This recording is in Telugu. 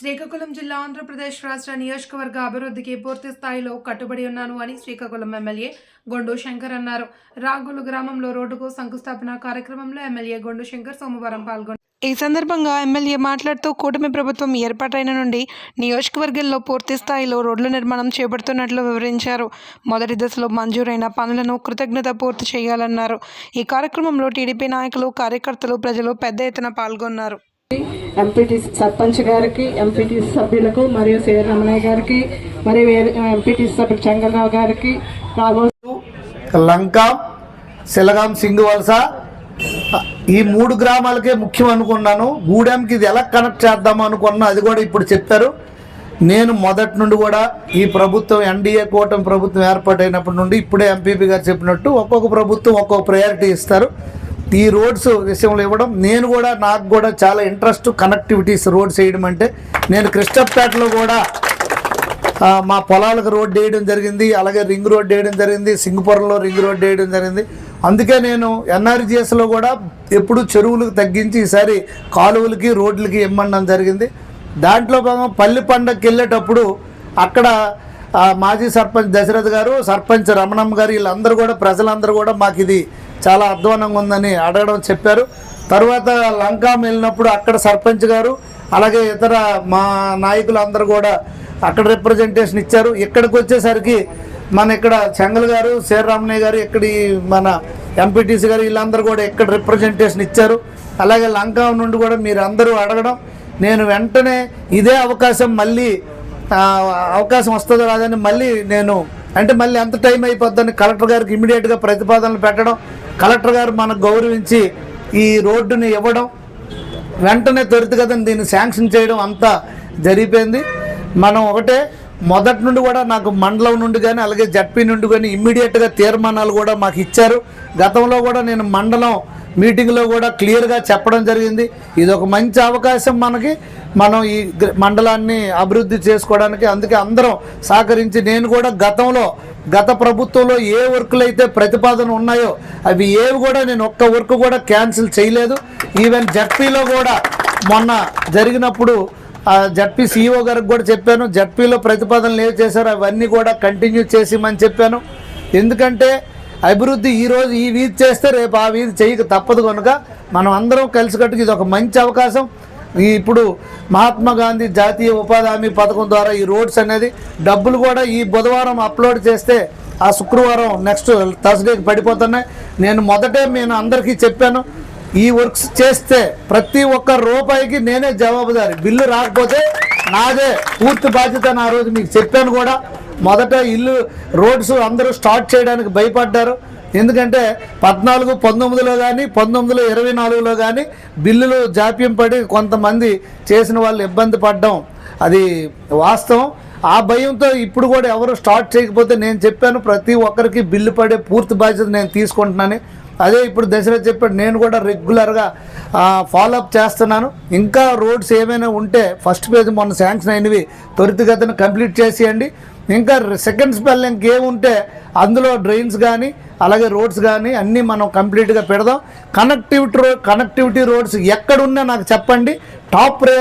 శ్రీకాకుళం జిల్లా ఆంధ్రప్రదేశ్ రాష్ట్ర నియోజకవర్గ అభివృద్ధికి పూర్తి స్థాయిలో కట్టుబడి ఉన్నాను అని శ్రీకాకుళం ఎమ్మెల్యే గొండు శంకర్ అన్నారు. రాగులు గ్రామంలో రోడ్డుకు శంకుస్థాపన కార్యక్రమంలో ఎమ్మెల్యే గొండు శంకర్ సోమవారం పాల్గొన్నారు. ఈ సందర్భంగా ఎమ్మెల్యే మాట్లాడుతూ కూటమి ప్రభుత్వం ఏర్పాటైన నుండి నియోజకవర్గంలో పూర్తి స్థాయిలో రోడ్ల నిర్మాణం చేపడుతున్నట్లు వివరించారు. మొదటి దశలో మంజూరైన పనులను కృతజ్ఞత పూర్తి చేయాలన్నారు. ఈ కార్యక్రమంలో టీడీపీ నాయకులు కార్యకర్తలు ప్రజలు పెద్ద ఎత్తున పాల్గొన్నారు. ఎంపీటీ సర్పంచ్ గారికి ఎంపీటీ సభ్యులకు మరియు సిఆర్ రమణయ్య గారికి మరియు ఎంపీటీ సభ్యులు చంగలరావు గారికి లంక సెలగాం సింగ్ వలస ఈ మూడు గ్రామాలకే ముఖ్యం అనుకున్నాను. గూడెంకి ఇది ఎలా కనెక్ట్ చేద్దాం అనుకున్నా అది కూడా ఇప్పుడు చెప్పారు. నేను మొదటి నుండి కూడా ఈ ప్రభుత్వం ఎన్డీఏ కూటమి ప్రభుత్వం ఏర్పాటైనప్పటి నుండి ఇప్పుడే ఎంపీపీ గారు చెప్పినట్టు ఒక్కొక్క ప్రభుత్వం ఒక్కొక్క ప్రయారిటీ ఇస్తారు. ఈ రోడ్స్ విషయంలో ఇవ్వడం నేను కూడా నాకు కూడా చాలా ఇంట్రెస్ట్ కనెక్టివిటీస్ రోడ్స్ వేయడం అంటే నేను కృష్ణపేటలో కూడా మా పొలాలకు రోడ్ వేయడం జరిగింది అలాగే రింగ్ రోడ్ వేయడం జరిగింది సింగపూర్లో రింగ్ రోడ్ వేయడం జరిగింది. అందుకే నేను ఎన్ఆర్జిఎస్లో కూడా ఎప్పుడు చెరువులకు తగ్గించి ఈసారి కాలువలకి రోడ్లకి ఇమ్మడం జరిగింది. దాంట్లో భాగం పల్లి పండగకి వెళ్ళేటప్పుడు అక్కడ మాజీ సర్పంచ్ దశరథ్ గారు సర్పంచ్ రమణమ్మ గారు వీళ్ళందరూ కూడా ప్రజలందరూ కూడా మాకు ఇది చాలా అధ్వానంగా ఉందని అడగడం చెప్పారు. తర్వాత లంకా వెళ్ళినప్పుడు అక్కడ సర్పంచ్ గారు అలాగే ఇతర మా నాయకులు అందరూ కూడా అక్కడ రిప్రజెంటేషన్ ఇచ్చారు. ఇక్కడికి వచ్చేసరికి మన ఇక్కడ చెంగల్ గారు శ్రీరామయ్య గారు ఇక్కడి మన ఎంపీటీసీ గారు వీళ్ళందరూ కూడా ఇక్కడ రిప్రజెంటేషన్ ఇచ్చారు. అలాగే లంకా నుండి కూడా మీరు అందరూ అడగడం నేను వెంటనే ఇదే అవకాశం మళ్ళీ అవకాశం వస్తుందో రాదని మళ్ళీ నేను అంటే మళ్ళీ ఎంత టైం అయిపోద్దని కలెక్టర్ గారికి ఇమీడియట్గా ప్రతిపాదనలు పెట్టడం కలెక్టర్ గారు మనకు గౌరవించి ఈ రోడ్డుని ఇవ్వడం వెంటనే త్వరితగతిని దీన్ని శాంక్షన్ చేయడం అంతా జరిగిపోయింది. మనం ఒకటే మొదటి నుండి కూడా నాకు మండలం నుండి కానీ అలాగే జడ్పీ నుండి కానీ ఇమ్మీడియట్గా తీర్మానాలు కూడా మాకు ఇచ్చారు. గతంలో కూడా నేను మండలం మీటింగ్లో కూడా క్లియర్గా చెప్పడం జరిగింది. ఇది ఒక మంచి అవకాశం మనకి. మనం ఈ మండలాన్ని అభివృద్ధి చేసుకోవడానికి అందుకే అందరం సహకరించి నేను కూడా గతంలో గత ప్రభుత్వంలో ఏ వర్కులు అయితే ప్రతిపాదన ఉన్నాయో అవి ఏవి కూడా నేను ఒక్క వర్క్ కూడా క్యాన్సిల్ చేయలేదు. ఈవెన్ జడ్పీలో కూడా మొన్న జరిగినప్పుడు జడ్పీ సీఈఓ గారికి కూడా చెప్పాను జడ్పీలో ప్రతిపాదనలు ఏవి చేశారో అవన్నీ కూడా కంటిన్యూ చేసిమని చెప్పాను. ఎందుకంటే అభివృద్ధి ఈ రోజు ఈ వీధి చేస్తే రేపు ఆ వీధి చేయక తప్పదు కనుక మనం అందరం కలిసికట్టుకు ఇది ఒక మంచి అవకాశం. ఈ ఇప్పుడు మహాత్మా గాంధీ జాతీయ ఉపాధి హామీ పథకం ద్వారా ఈ రోడ్స్ అనేది డబ్బులు కూడా ఈ బుధవారం అప్లోడ్ చేస్తే ఆ శుక్రవారం నెక్స్ట్ థర్స్డేకి పడిపోతున్నాయి. నేను మొదటే నేను అందరికీ చెప్పాను ఈ వర్క్స్ చేస్తే ప్రతి ఒక్క రూపాయికి నేనే జవాబుదారి. బిల్లు రాకపోతే నాదే పూర్తి బాధ్యత నా రోజు మీకు చెప్పాను కూడా. మొదట ఇల్లు రోడ్స్ అందరూ స్టార్ట్ చేయడానికి భయపడ్డారు. ఎందుకంటే పద్నాలుగు పంతొమ్మిదిలో కానీ పంతొమ్మిదిలో ఇరవై నాలుగులో కానీ బిల్లులు జాప్యం పడి కొంతమంది చేసిన వాళ్ళు ఇబ్బంది పడ్డం అది వాస్తవం. ఆ భయంతో ఇప్పుడు కూడా ఎవరు స్టార్ట్ చేయకపోతే నేను చెప్పాను ప్రతి ఒక్కరికి బిల్లు పడే పూర్తి బాధ్యత నేను తీసుకుంటున్నాను. అదే ఇప్పుడు దశరథ్ చెప్పాడు నేను కూడా రెగ్యులర్గా ఫాలోఅప్ చేస్తున్నాను. ఇంకా రోడ్స్ ఏమైనా ఉంటే ఫస్ట్ పేజ్ మొన్న శాంక్షన్ అయినవి త్వరితగతిన కంప్లీట్ చేసేయండి. ఇంకా సెకండ్ స్పెల్ ఇంకేముంటే అందులో డ్రైన్స్ కానీ అలాగే రోడ్స్ కానీ అన్నీ మనం కంప్లీట్గా పెడదాం. కనెక్టివిటీ రోడ్ కనెక్టివిటీ రోడ్స్ ఎక్కడున్నా నాకు చెప్పండి. Top priority